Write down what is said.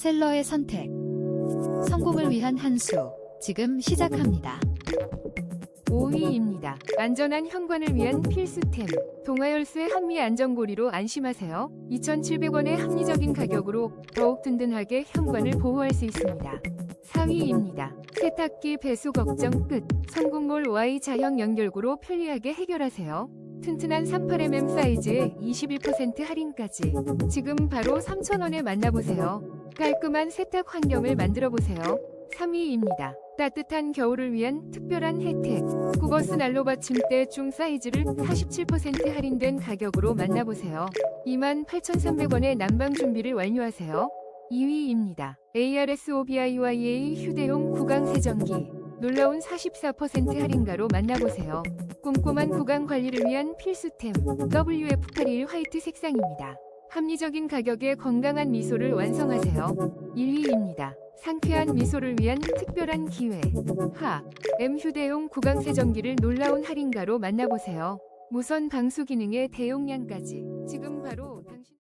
셀러의 선택. 성공을 위한 한 수. 지금 시작합니다. 5위입니다. 안전한 현관을 위한 필수템. 동아열쇠 한미 안전고리로 안심하세요. 2,700원의 합리적인 가격으로 더욱 든든하게 현관을 보호할 수 있습니다. 4위입니다. 세탁기 배수 걱정 끝. 성공몰 Y 자형 연결구로 편리하게 해결하세요. 튼튼한 38mm 사이즈에 21% 할인까지. 지금 바로 3,000원에 만나보세요. 깔끔한 세탁 환경을 만들어 보세요. 3위입니다. 따뜻한 겨울을 위한 특별한 혜택. 구버스 난로 받침대 중 사이즈를 47% 할인된 가격으로 만나보세요. 28,300원의 난방 준비를 완료하세요. 2위입니다. ARS OBIYA 휴대용 구강 세정기. 놀라운 44% 할인가로 만나보세요. 꼼꼼한 구강 관리를 위한 필수템 WF81 화이트 색상입니다. 합리적인 가격에 건강한 미소를 완성하세요. 1위입니다. 상쾌한 미소를 위한 특별한 기회. 하. M 휴대용 구강 세정기를 놀라운 할인가로 만나보세요. 무선 방수 기능의 대용량까지. 지금 바로 당신